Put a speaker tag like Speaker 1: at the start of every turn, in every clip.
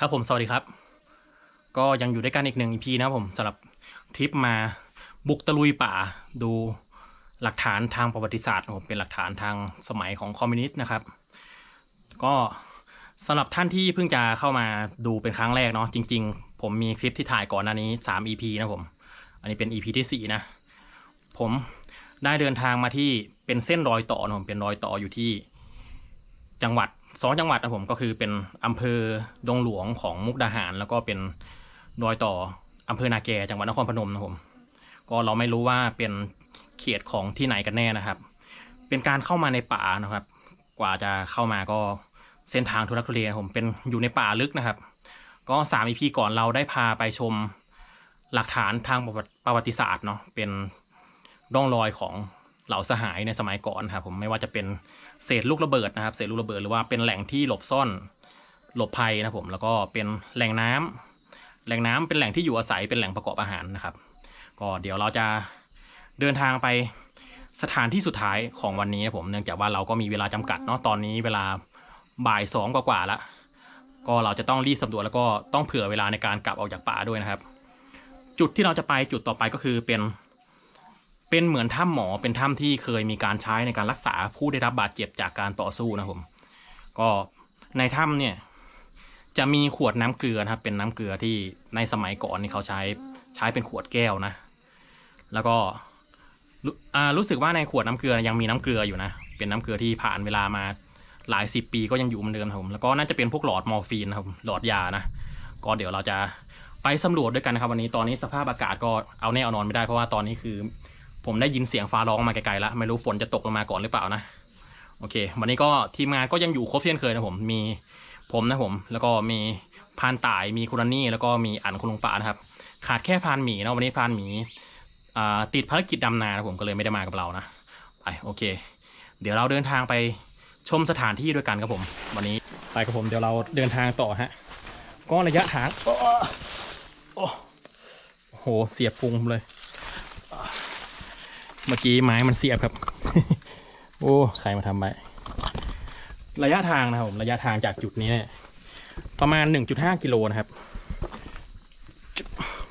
Speaker 1: ครับผมสวัสดีครับ ก็ยังอยู่ด้วยกันอีกหนึ่ง EP นะครับผมสำหรับทริปมาบุกตะลุยป่าดูหลักฐานทางประวัติศาสตร์ผมเป็นหลักฐานทางสมัยของคอมมิวนิสต์นะครับ ก็สำหรับท่านที่เพิ่งจะเข้ามาดูเป็นครั้งแรกเนาะจริง ๆ ผมมีคลิปที่ถ่ายก่อนหน้านี้ 3 EP นะผม อันนี้เป็น EP ที่ 4 นะ ผมได้เดินทางมาที่เป็นเส้นรอยต่อนะผมเป็นรอยต่ออยู่ที่จังหวัด สองจังหวัดนะผมก็คือเป็นอำเภอดงหลวงของมุกดาหาร แล้วก็เป็นรอยต่ออำเภอนาแกจังหวัดนครพนมนะผม ก็เราไม่รู้ว่าเป็นเขตของที่ไหนกันแน่นะครับ เป็นการเข้ามาในป่านะครับ กว่าจะเข้ามาก็เส้นทางทุรักทุเลนะผมเป็นอยู่ในป่าลึกนะครับ ก็สามอีพีก่อนเราได้พาไปชมหลักฐานทางประวัติประวัติศาสตร์เนาะเป็นร่องรอยของเหล่าสหายในสมัยก่อนครับผมไม่ว่าจะเป็น เศษลูกระเบิดนะครับ เศษลูกระเบิดหรือว่าเป็นแหล่งที่หลบซ่อนหลบภัยนะผมแล้วก็เป็นแหล่งน้ำแหล่งน้ำเป็นแหล่งที่อยู่อาศัยเป็นแหล่งประกอบอาหารนะครับ ก็เดี๋ยวเราจะเดินทางไปสถานที่สุดท้ายของวันนี้นะผมเนื่องจากว่าเราก็มีเวลาจำกัดเนาะตอนนี้เวลาบ่ายสองกว่าๆแล้วก็เราจะต้องรีบสำรวจแล้วก็ต้องเผื่อเวลาในการกลับออกจากป่าด้วยนะครับ จุดที่เราจะไปจุดต่อไปก็คือเป็น เป็นเหมือนถ้ำหมอเป็นถ้ำที่เคยมีการใช้ในการรักษาผู้ได้รับบาดเจ็บจากการต่อสู้นะครับผมก็ในถ้ำเนี่ยจะมีขวดน้ำเกลือนะครับ เป็นน้ำเกลือที่ในสมัยก่อนนี่เขาใช้ใช้เป็นขวดแก้วนะ แล้วก็รู้อ่ารู้สึกว่าในขวดน้ำเกลือยังมีน้ำเกลืออยู่นะ เป็นน้ำเกลือที่ผ่านเวลามาหลายสิบปีก็ยังอยู่เหมือนเดิมครับผมแล้วก็น่าจะเป็นพวกหลอดมอร์ฟีนนะครับหลอดยานะ ก็เดี๋ยวเราจะไปสำรวจด้วยกันนะครับ วันนี้ตอนนี้สภาพอากาศก็เอาแน่เอานอนไม่ได้เพราะว่าตอนนี้คือ ผมได้ยินเสียงฟ้าร้องมาไกลๆแล้ว ไม่รู้ฝนจะตกลงมาก่อนหรือเปล่านะ โอเค วันนี้ก็ทีมงานก็ยังอยู่ครบเช่นเคยนะผม มีผมนะผม แล้วก็มีพานต่าย มีคุณนนี่ แล้วก็มีอันคุณลุงป่านะครับ ขาดแค่พานหมีนะวันนี้พานหมีติดภารกิจดำนานะผมก็เลยไม่ได้มากับเรานะ ไปโอเค เดี๋ยวเราเดินทางไปชมสถานที่ด้วยกันครับผม วันนี้ไปกับผมเดี๋ยวเราเดินทางต่อฮะ ก็ระยะทางโอ้โหเสียบพุงเลย เมื่อกี้ไม้มันเสียบครับ โอ้ใครมาทำไประยะทางนะครับผมระยะทางจากจุดนี้เนี่ยประมาณ 1.5 กิโลนะครับ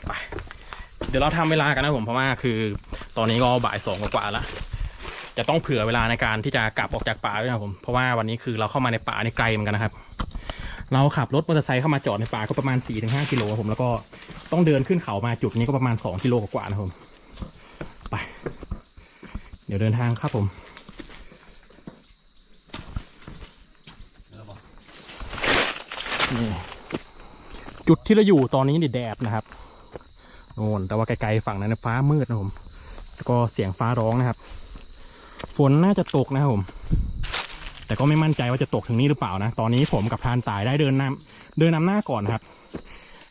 Speaker 1: ไปเดี๋ยวเราทำเวลากันนะผมเพราะว่าคือตอนนี้ก็บ่ายสองกว่าแล้วจะต้องเผื่อเวลาในการที่จะกลับออกจากป่าด้วยนะครับผมเพราะว่าวันนี้คือเราเข้ามาในป่าในไกลเหมือนกันนะครับ เราขับรถมอเตอร์ไซค์เข้ามาจอดในป่าก็ประมาณ4-5กิโลครับผมแล้วก็ต้องเดินขึ้นเขามาจุดนี้ก็ประมาณ2กิโลกว่าๆนะครับผม เดี๋ยวเดินทางครับผมนี่จุดที่เราอยู่ตอนนี้นี่แดดนะครับโน่นแต่ว่าไกลๆฝั่งนั้นฟ้ามืดนะผมแล้วก็เสียงฟ้าร้องนะครับ ฝนน่าจะตกนะครับผม แต่ก็ไม่มั่นใจว่าจะตกถึงนี้หรือเปล่านะ ตอนนี้ผมกับพรานตายได้เดินนำเดินนำหน้าก่อนครับ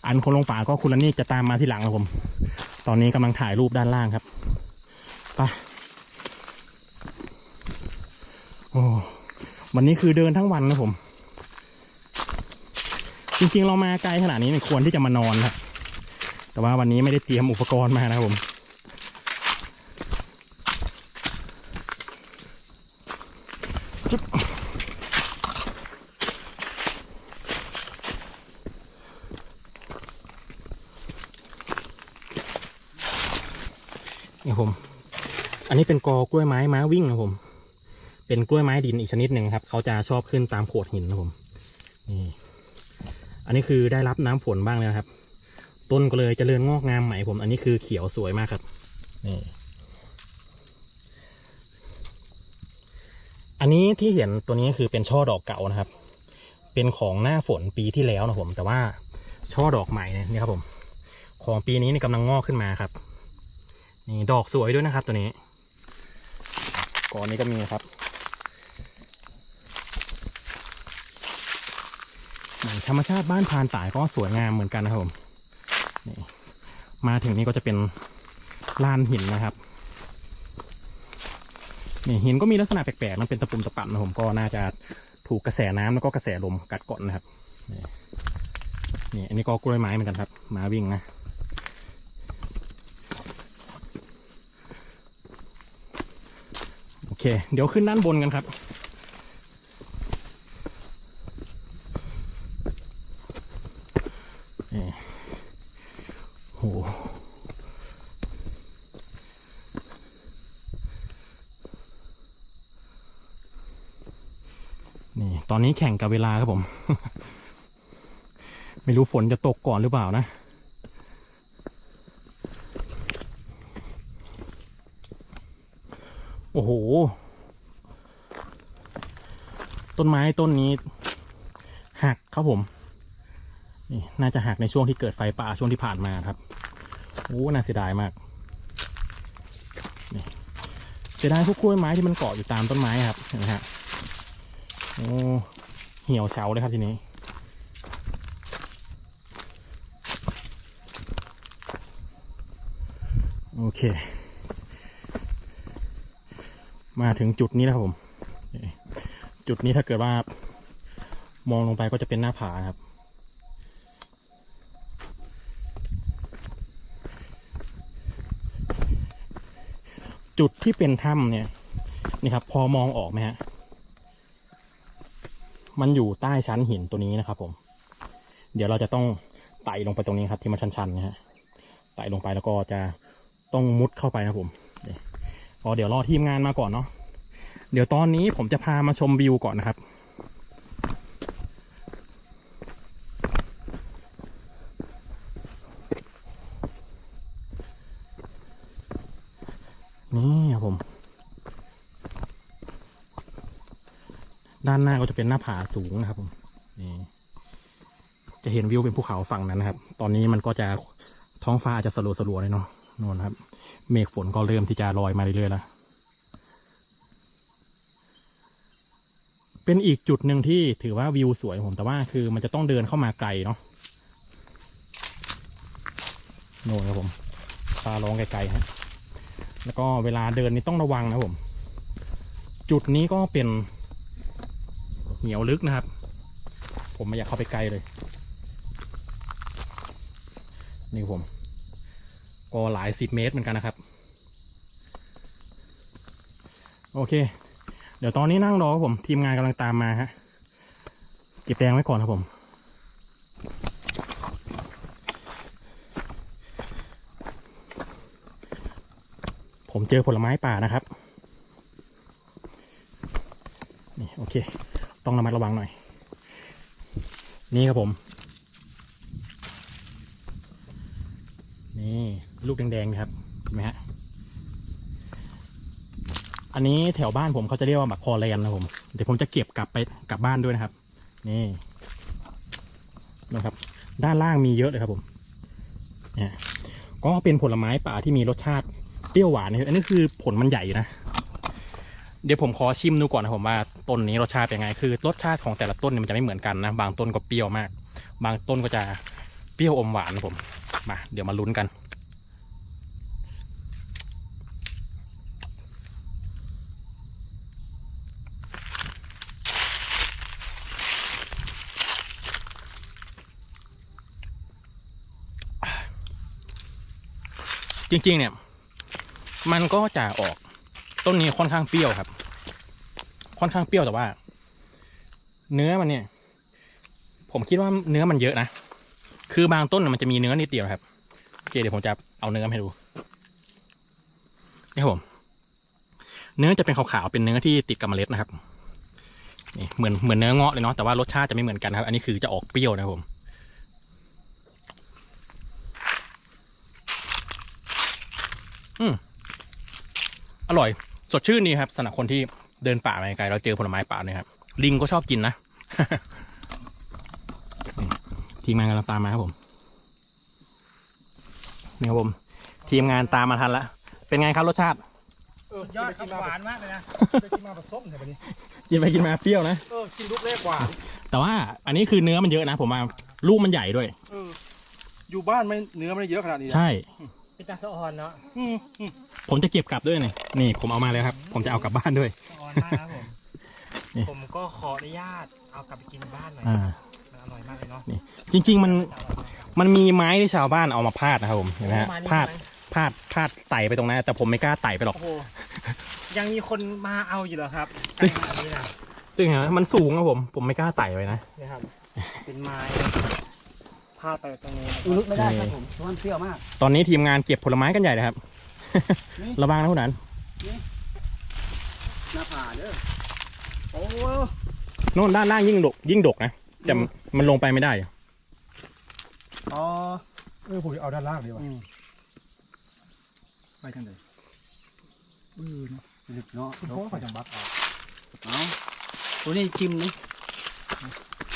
Speaker 1: อันคนลงป่าก็คุณละนี่จะตามมาที่หลังนะผม ตอนนี้กำลังถ่ายรูปด้านล่างครับไปโอ้ วันนี้คือเดินทั้งวันนะผม จริงๆเรามาไกลขนาดนี้ควรที่จะมานอนครับ แต่ว่าวันนี้ไม่ได้เตรียมอุปกรณ์มานะผมจุ๊บนี่ผม อันนี้เป็นกอกล้วยไม้ม้าวิ่งนะผม เป็นกล้วยไม้ดินอีกชนิดหนึ่งครับเขาจะชอบขึ้นตามโขดหินนะผมนี่อันนี้คือได้รับน้ำฝนบ้างเลยนะครับ ต้นก็เลยเจริญงอกงามใหม่ผม อันนี้คือเขียวสวยมากครับนี่อันนี้ที่เห็นตัวนี้คือเป็นช่อดอกเก่านะครับ เป็นของหน้าฝนปีที่แล้วนะผม แต่ว่าช่อดอกใหม่เนี่ยครับผม ของปีนี้นี่กำลังงอกขึ้นมาครับ นี่ดอกสวยด้วยนะครับ ตัวนี้ก่อนนี้ก็มีครับ ธรรมชาติบ้านพานต่ายก็สวยงามเหมือนกันนะครับผมนี่มาถึงนี่ก็จะเป็นลานหินนะครับนี่หินก็มีลักษณะแปลกๆมันเป็นตะปุ่มตะป่ำนะผมก็น่าจะถูกกระแสน้ำแล้วก็กระแสลมกัดก่อนนะครับนี่อันนี้ก็กล้วยไม้เหมือนกันครับหมาวิ่งนะโอเค เดี๋ยวขึ้นด้านบนกันครับ อนนี้แข่งกับเวลาครับผม ไม่รู้ฝนจะตกก่อนหรือเปล่านะ โอ้โห ต้นไม้ต้นนี้ หักครับผม นี่น่าจะหักในช่วงที่เกิดไฟป่าช่วงที่ผ่านมาครับ โอ้น่าเสียดายมากเสียดายพวกกล้วยไม้ที่มันเกาะอยู่ตามต้นไม้ครับเห็นไหมฮะ โอ้เหี่ยวเฉาเลยครับทีนี้โอเค มาถึงจุดนี้แล้วครับผม จุดนี้ถ้าเกิดว่ามองลงไปก็จะเป็นหน้าผาครับ จุดที่เป็นถ้ำเนี่ย นี่ครับ พอมองออกไหมฮะ มันอยู่ใต้ชั้นหินตัวนี้นะครับ ผม เดี๋ยวเราจะต้องไต่ลงไปตรงนี้ครับ ที่มันชันๆนะฮะไต่ลงไปแล้วก็จะต้องมุดเข้าไปนะครับผมนี่ก็เดี๋ยวรอทีมงานมาก่อนเนาะเดี๋ยวตอนนี้ผมจะพามาชมวิวก่อนนะครับ นี่ครับผม ด้านหน้าก็จะเป็นหน้าผาสูงนะครับผมนี่จะเห็นวิวเป็นภูเขาฝั่งนั้นนะครับ ตอนนี้มันก็จะท้องฟ้าอาจจะสลัวสลัวๆเลยเนาะนู่นครับ เมฆฝนก็เริ่มที่จะลอยมาเรื่อยๆแล้วเป็นอีกจุดหนึ่งที่ถือว่าวิวสวยผมแต่ว่าคือมันจะต้องเดินเข้ามาไกลเนาะโน่นครับผมฟ้าร้องไกลๆฮะแล้วก็เวลาเดินนี่ต้องระวังนะผม จุดนี้ก็เป็น หนียวลึกนะครับ ผมไม่อยากเข้าไปไกลเลย นี่ผม ก็หลายสิบเมตรเหมือนกันนะครับ โอเค เดี๋ยวตอนนี้นั่งรอครับผม ทีมงานกำลังตามมาฮะเก็บแดงไว้ก่อนครับผมผมเจอผลไม้ป่านะครับ นี่ โอเค ต้องระมัดระวังหน่อย นี่ครับผม นี่ลูกแดงๆนะครับเห็นไหมฮะ อันนี้แถวบ้านผมเขาจะเรียกว่าหมักคอแลนนะผม เดี๋ยวผมจะเก็บกลับไปกลับบ้านด้วยนะครับ นี่นะครับ ด้านล่างมีเยอะเลยครับผมเนี่ยก็เป็นผลไม้ป่าที่มีรสชาติเปรี้ยวหวานนะครับอันนี้คือผลมันใหญ่นะ เดี๋ยวผมขอชิมดูก่อนนะผมว่า ต้นนี้รสชาติเป็นไง คือรสชาติของแต่ละต้นมันจะไม่เหมือนกันนะ บางต้นก็เปรี้ยวมาก บางต้นก็จะเปรี้ยวอมหวานนะผม มา เดี๋ยวมาลุ้นกัน จริงๆเนี่ย มันก็จะออกต้นนี้ค่อนข้างเปรี้ยวครับ ค่อนข้างเปรี้ยวแต่ว่า เนื้อมันเนี่ย ผมคิดว่าเนื้อมันเยอะนะ คือบางต้นมันจะมีเนื้อนิดเดียวครับโอเคเดี๋ยวผมจะเอาเนื้อมาให้ดูนี่ครับผม เนื้อจะเป็นขาวๆเป็นเนื้อที่ติดกับเมล็ดนะครับนี่เหมือนเหมือนเนื้อเงาะเลยเนาะแต่ว่ารสชาติจะไม่เหมือนกันครับ อันนี้คือจะออกเปรี้ยวนะครับผมอืมอร่อย สดชื่นดีครับสำหรับคนที่ เดินป่ามาไกลเราเจอผลไม้ป่าเนี่ยครับลิงก็ชอบกินนะนี่ทีมงานกำลังตามมาครับผมนี่ครับผม ทีมงานตามมาทันแล้วเป็นไงครับรสชาติ
Speaker 2: สุดยอดครับหวานมากเลยนะ
Speaker 3: ไปกินมาแบบส้มเนี่ยวันนี้
Speaker 1: กินไปกินมาเปรี้ยวนะ
Speaker 3: เออกินลูกแรกกว่า
Speaker 1: แต่ว่าอันนี้คือเนื้อมันเยอะนะผมว่าลูกมันใหญ่ด้วย
Speaker 3: เอออยู่บ้านไม่เนื้อไม่ได้เยอะขนาดนี้นะ
Speaker 1: ใช่
Speaker 2: เป็นตาสะออนเนาะ
Speaker 3: อืมอืม
Speaker 1: ผมจะเก็บกลับด้วยนี่นี่ผมเอามาแล้วครับ ผมจะเอากลับบ้านด้วย
Speaker 2: สะออนมากครับผม
Speaker 1: นี่
Speaker 2: ผมก็ขออนุญาตเอากลับไปกินบ้านหน่อย
Speaker 1: อ่า
Speaker 2: มันอร่อยมากเลยเนาะ
Speaker 1: จริง ๆ มัน
Speaker 2: อร่อยมากครับ
Speaker 1: มันมีไม้ที่ชาวบ้านเอามาพาดนะครับผมเห็นไหมฮะ
Speaker 2: ประมาณนี้
Speaker 1: พาด
Speaker 2: ใช่ไหม
Speaker 1: พาดพาดไต่ไปตรงนั้นแต่ผมไม่กล้าไต่ไปหรอก
Speaker 2: โอ้โห ยังมีคนมาเอาอยู่เหรอครับ
Speaker 1: ซึ่
Speaker 2: ใกล้
Speaker 1: ง
Speaker 2: ขนาดนี้นะ
Speaker 1: ซึ่งเห็นไหมมันสูงครับผมผมไม่กล้าไต่ไปนะ
Speaker 2: นี่ครับ เป็นไม้พาดไปตรงนี้
Speaker 3: ลึกไม่ได้ครับผมเพราะมันเปรี้ยวมาก
Speaker 1: ตอนนี้ทีมงานเก็บผลไม้กันใหญ่เลยครับ
Speaker 3: นี่
Speaker 1: ระวังนะคุณนัน
Speaker 3: หน้าผาเด้อโอ้
Speaker 1: โน่นด้านล่างยิ่งดก ยิ่งดกนะแต่มันลงไปไม่ได้อะ
Speaker 3: อ๋อ
Speaker 4: เออผมเอาด้านล่างดีกว่า
Speaker 3: อืมไปกันเลย
Speaker 4: เออเนอะ
Speaker 3: ลึกเนาะ
Speaker 4: คุณพ่อเขาจะบักเอา
Speaker 3: เอาตัวนี้ชิมนี่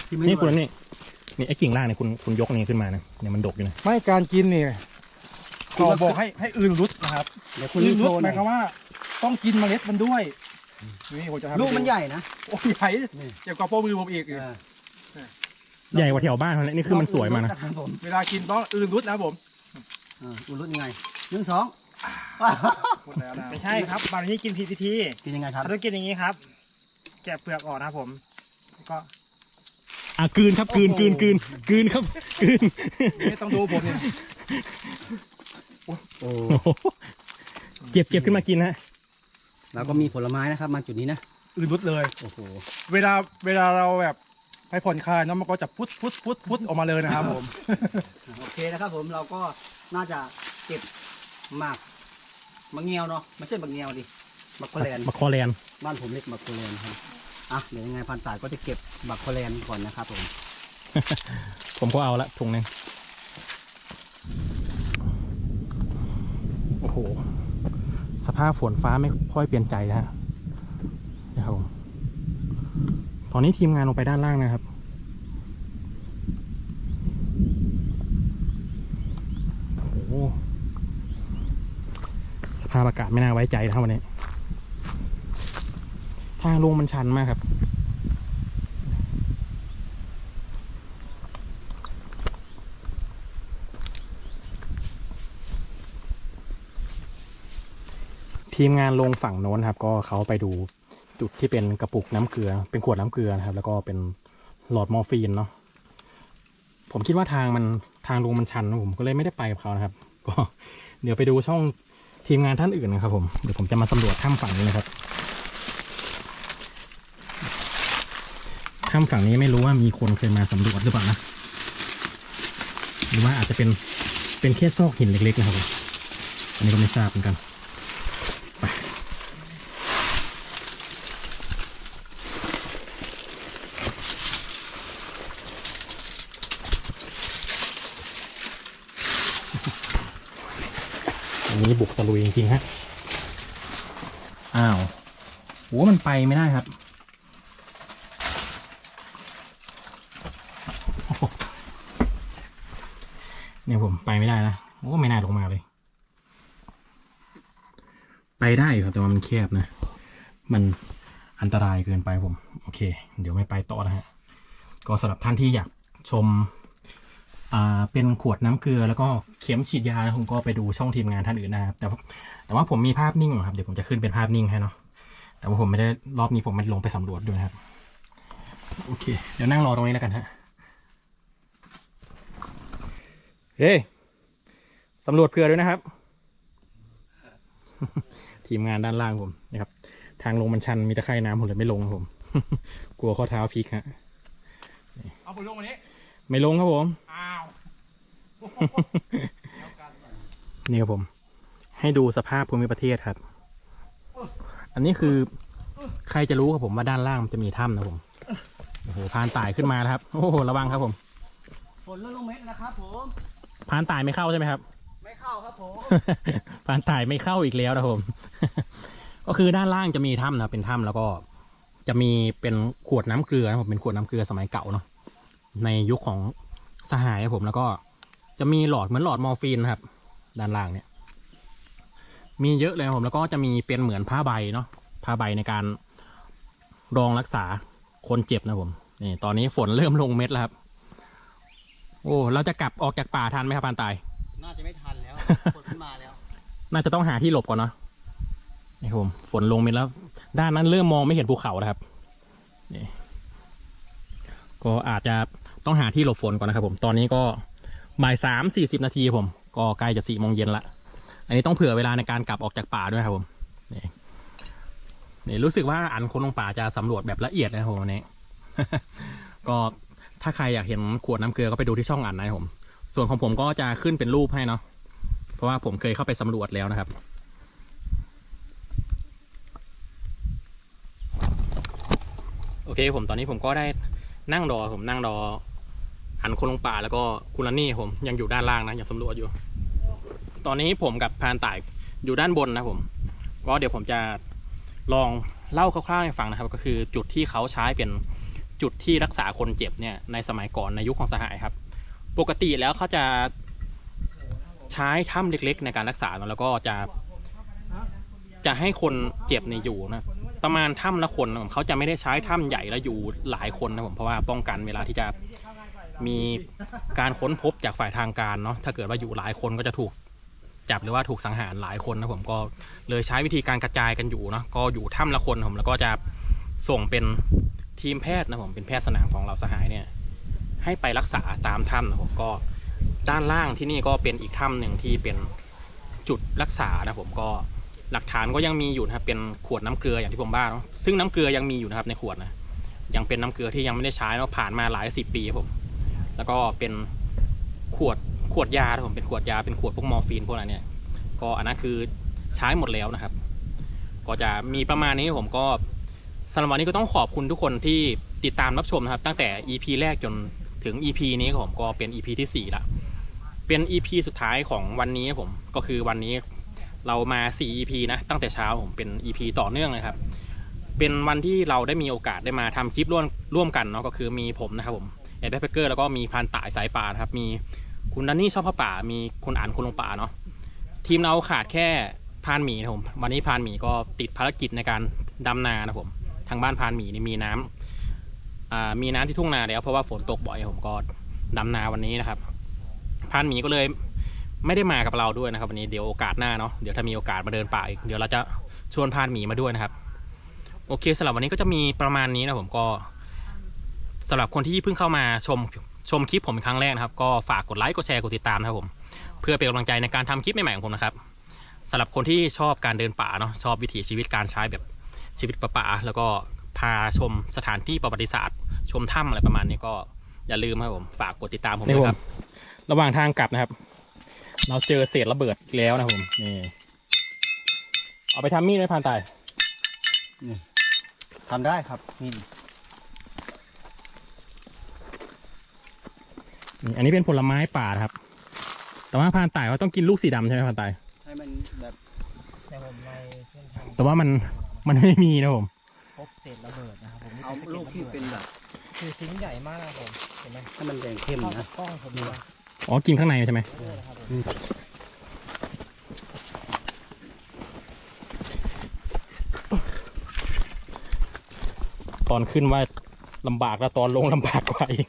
Speaker 3: ชิมให้
Speaker 1: นี่
Speaker 3: ดู
Speaker 1: คุณนี่นี่ไอ้กิ่งล่างเนี่ยคุณคุณยกนี่ขึ้นมานะเนี่ยมันดกอยู่นะ
Speaker 4: ไม่การกินนี่ เขาบอกให้ให้อื่นรุดนะครับ
Speaker 3: เดี๋ยวคุณ
Speaker 4: อื่
Speaker 3: นี่
Speaker 4: น
Speaker 3: โช
Speaker 4: รุด
Speaker 3: ว์ห
Speaker 4: ห
Speaker 3: น่
Speaker 4: มา
Speaker 3: อยย
Speaker 4: ความว่า ต้องกินเมล็ดมันด้วยนี่ผมจะทำ
Speaker 3: ลูกมันใหญ่นะ
Speaker 4: โอ้ยใหญ่
Speaker 3: นี่
Speaker 4: เจ็บกว่าโป้มือผมอีก
Speaker 3: เออ
Speaker 1: ใหญ่กว่าแถวบ้านเขาเลยนี่คือมันสวยมากนะ
Speaker 3: ครับผม
Speaker 4: เวลากินต้องอื่นรุดนะครับผม
Speaker 3: เอออุ่นรุ่นยังไงหนึ่งสอง
Speaker 4: หมดแล้วนะ
Speaker 2: ไม่ใช่ครับบางทีกินผิดวิธี
Speaker 3: กินยังไงครับ
Speaker 2: เราต้องกินอย่างนี้ครับแกะเปลือกออกนะครับผมแล้วก็
Speaker 1: อะกลืนครับกลืนกลืนกลืนกลืนครับกลืน
Speaker 4: ไม่ต้องดูผมเนี่ย
Speaker 3: โอ้
Speaker 1: โอ้โหเก็บเก็บขึ้นมากินฮะ
Speaker 3: เราก็มีผลไม้นะครับมาจุดนี้นะ
Speaker 4: อื่นรุดเลย
Speaker 3: โอ้โห
Speaker 4: เวลาเวลาเราแบบไปผ่อนคลายเนาะมันก็จะพุดพุดพุดพุดออกมาเลยนะครับผม
Speaker 3: โอเคนะครับ ผมเราก็น่าจะเก็บหมากมะเงียวเนาะไม่ใช่มะเงียวดิบักโคแลน
Speaker 1: มาคอแลน
Speaker 3: บ้านผมเรียกบักโคแลนครับอะเดี๋ยวยังไงพันตายก็จะเก็บบักโคแลนก่อนนะครับผม
Speaker 1: ผมก็เอาละถุงหนึ่งโอ้โห สภาพฝนฟ้าไม่ค่อยเปลี่ยนใจนะฮะนะครับผมตอนนี้ทีมงานลงไปด้านล่างนะครับ โอ้สภาพอากาศไม่น่าไว้ใจนะครับวันนี้ ทางลงมันชันมากครับ ทีมงานลงฝั่งโน้นครับ ก็เขาไปดูจุดที่เป็นกระปุกน้ำเกลือ เป็นขวดน้ำเกลือนะครับ แล้วก็เป็นหลอดมอร์ฟีนเนาะผมคิดว่าทางมันทางลงมันชันผมก็เลยไม่ได้ไปกับเขานะครับ ก็เดี๋ยวไปดูช่องทีมงานท่านอื่นนะครับ ผมเดี๋ยวผมจะมาสำรวจถ้ำฝั่งนี้นะครับถ้ำฝั่งนี้ไม่รู้ว่ามีคนเคยมาสำรวจหรือเปล่านะหรือว่าอาจจะเป็นเป็นแค่ซอกหินเล็กๆนะครับผมอันนี้ก็ไม่ทราบเหมือนกัน บุกตะลุยจริงๆฮะ อ้าวโหมันไปไม่ได้ครับ เนี่ยผมไปไม่ได้นะโอ้ไม่น่าลงมาเลย ไปได้อยู่ครับแต่ว่ามันแคบนะ มันอันตรายเกินไปผม โอเค เดี๋ยวไม่ไปต่อนะฮะ ก็สำหรับท่านที่อยากชม เป็นขวดน้ำเกลือแล้วก็เข็มฉีดยานะผมก็ไปดูช่องทีมงานท่านอื่นนะครับแต่ว่าแต่ว่าผมมีภาพนิ่งอยู่ครับเดี๋ยวผมจะขึ้นเป็นภาพนิ่งให้เนาะแต่ว่าผมไม่ได้รอบนี้ผมไม่ได้ลงไปสำรวจด้วยนะครับ โอเค เดี๋ยวนั่งรอตรงนี้แล้วกันฮะเฮ้ยสำรวจเกลือด้วยนะครับ ทีมงานด้านล่างผมนะครับ ทางลงมันชันมีตะไคร่น้ำผมเลยไม่ลงครับผม กลัวข้อเท้าพลิกฮะ
Speaker 4: เอาผมลงวันนี้
Speaker 1: ไม่ลงครับผม
Speaker 4: อ้าว
Speaker 1: นี่ครับผม ให้ดูสภาพภูมิประเทศครับ อันนี้คือใครจะรู้ครับผมว่าด้านล่างมันจะมีถ้ำนะผม โอ้โหพานตายขึ้นมาแล้วครับ โอ้โหระวังครับผม
Speaker 3: ฝนลดลงเม็ดนะครับผม
Speaker 1: พานตายไม่เข้าใช่ไหมครับ
Speaker 3: ไม่เข้าครับผม
Speaker 1: พานตายไม่เข้าอีกแล้วนะครับผม ก็คือด้านล่างจะมีถ้ำนะครับเป็นถ้ำแล้วก็จะมีเป็นขวดน้ำเกลือนะผมเป็นขวดน้ำเกลือสมัยเก่าเนาะในยุคของสหายครับผมแล้วก็ จะมีหลอดเหมือนหลอดมอร์ฟีนนะครับ ด้านล่างเนี่ย มีเยอะเลยครับผมแล้วก็จะมีเป็นเหมือนผ้าใบเนาะผ้าใบในการรองรักษาคนเจ็บนะผมนี่ตอนนี้ฝนเริ่มลงเม็ดแล้วครับ โอ้เราจะกลับออกจากป่าทันไหมครับปานตาย
Speaker 3: น่าจะไม่ทันแล้วฝนขึ้นมาแล้ว
Speaker 1: น่าจะต้องหาที่หลบก่อนเนาะนี่ครับผมฝนลงเม็ดแล้ว ด้านนั้นเริ่มมองไม่เห็นภูเขาแล้วครับนี่ก็อาจจะต้องหาที่หลบฝนก่อนนะครับผมตอนนี้ก็ บ่ายสามสี่สิบนาทีผม ก็ใกล้จะสี่โมงเย็นละ อันนี้ต้องเผื่อเวลาในการกลับออกจากป่าด้วยครับผมนี่นี่รู้สึกว่าอันคนลงป่าจะสำรวจแบบละเอียดนะครับผมนนี้ก็ถ้าใครอยากเห็นขวดน้ำเกลือก็ไปดูที่ช่องอันนะครับผม ส่วนของผมก็จะขึ้นเป็นรูปให้เนาะเพราะว่าผมเคยเข้าไปสำรวจแล้วนะครับโโอเคผมตอนนี้ผมก็ได้นั่งรอผมนั่งรอ หันคนลงป่าแล้วก็คุณลันนี่ผมยังอยู่ด้านล่างนะยังสำรวจอยู่ ตอนนี้ผมกับพานต่ายอยู่ด้านบนนะผมก็เดี๋ยวผมจะลองเล่าคร่าวๆให้ฟังนะครับ ก็คือจุดที่เขาใช้เป็นจุดที่รักษาคนเจ็บเนี่ยในสมัยก่อนในยุคของสหายครับ ปกติแล้วเขาจะใช้ถ้ำเล็ก ๆ ในการรักษาแล้วก็จะจะให้คนเจ็บเนี่ยอยู่นะประมาณถ้ำละคนนะผมเขาจะไม่ได้ใช้ถ้ำใหญ่แล้วอยู่หลายคนนะผมเพราะว่าป้องกันเวลาที่จะ มีการค้นพบจากฝ่ายทางการเนาะถ้าเกิดว่าอยู่หลายคนก็จะถูกจับหรือว่าถูกสังหารหลายคนนะผมก็เลยใช้วิธีการกระจายกันอยู่เนาะก็อยู่ถ้ำละคนผมแล้วก็จะส่งเป็นทีมแพทย์นะผมเป็นแพทย์สนามของเราสหายเนี่ยให้ไปรักษาตามถ้ำนะผมก็ด้านล่างที่นี่ก็เป็นอีกถ้ำหนึ่งที่เป็นจุดรักษานะผมก็หลักฐานก็ยังมีอยู่นะครับเป็นขวดน้ำเกลืออย่างที่ผมว่าเนาะซึ่งน้ำเกลือยังมีอยู่นะครับในขวดนะยังเป็นน้ำเกลือที่ยังไม่ได้ใช้เนาะผ่านมาหลายสิบปีครับผม แล้วก็เป็นขวดขวดยาครับผมเป็นขวดยาเป็นขวดพวกมอร์ฟีนพวกอะไรเนี่ยก็อันนั้นคือใช้หมดแล้วนะครับ ก็จะมีประมาณนี้ผมก็สำหรับวันนี้ก็ต้องขอบคุณทุกคนที่ติดตามรับชมนะครับ ตั้งแต่ EP แรกจนถึง EP นี้ครับผมก็เป็น EP ที่สี่ละเป็น EP สุดท้ายของวันนี้ครับผมก็คือวันนี้เรามา 4 EP นะตั้งแต่เช้าผมเป็น EP ต่อเนื่องเลยครับ เป็นวันที่เราได้มีโอกาสได้มาทำคลิปร่วมร่วมกันเนาะก็คือมีผมนะครับผม แอนแบ็คเกอร์แล้วก็มีพรานต่ายสายป่านะครับ มีคุณดันนี่ชอบผ้าป่า มีคุณอ่านคุณลงป่าเนาะทีมเราขาดแค่พานหมีนะผม วันนี้พานหมีก็ติดภารกิจในการดำนานะครับผม ทางบ้านพานหมีนี่มีน้ำอ่ามีน้ำที่ทุ่งนาแล้วเพราะว่าฝนตกบ่อยผมก็ดำนาวันนี้นะครับพานหมีก็เลยไม่ได้มากับเราด้วยนะครับ วันนี้เดี๋ยวโอกาสหน้าเนาะเดี๋ยวถ้ามีโอกาสมาเดินป่าอีกเดี๋ยวเราจะชวนพานหมีมาด้วยนะครับ โอเคสำหรับวันนี้ก็จะมีประมาณนี้นะผมก็ สำหรับคนที่เพิ่งเข้ามาชมชมคลิปผมเป็นครั้งแรกนะครับ ก็ฝากกดไลค์กดแชร์กดติดตามนะครับผม เพื่อเป็นกำลังใจในการทำคลิปใหม่ๆของผมนะครับสำหรับคนที่ชอบการเดินป่าเนาะชอบวิถีชีวิตการใช้แบบชีวิตป่าๆแล้วก็พาชมสถานที่ประวัติศาสตร์ ชมถ้ำอะไรประมาณนี้ก็อย่าลืมครับผมฝากกดติดตามผมด้วยครับ ระหว่างทางกลับนะครับ เราเจอเศษระเบิดอีกแล้วนะครับผมนี่เอาไปทำมีดไหมพรานตาย
Speaker 3: ทำได้ครับนี่
Speaker 1: นี่ อันนี้เป็นผลไม้ป่านะครับ แต่ว่าพรานตายเขาต้องกินลูกสีดำใช่ไหมพรานตาย
Speaker 3: ให้มันแบบ
Speaker 2: แต่ผมในเส้นทาง
Speaker 1: แต่ว่ามันมันไม่มีนะผม
Speaker 2: พบเศษระเบิดนะครับผมนี่
Speaker 3: เอา
Speaker 2: ป็น
Speaker 3: ลูกที่เป็นแบบ
Speaker 2: คือชิ้นใหญ่มากนะครับผมเห็นไหม
Speaker 3: ให้มันแดงเข้ม
Speaker 2: เข้ากั
Speaker 3: นะ
Speaker 2: บกล้องผมเลย
Speaker 1: อ๋อกินข้างในใช่ไหม
Speaker 2: นะครับผม
Speaker 1: ตอนขึ้นว่าลำบากแล้วตอนลงลำบากกว่าอีก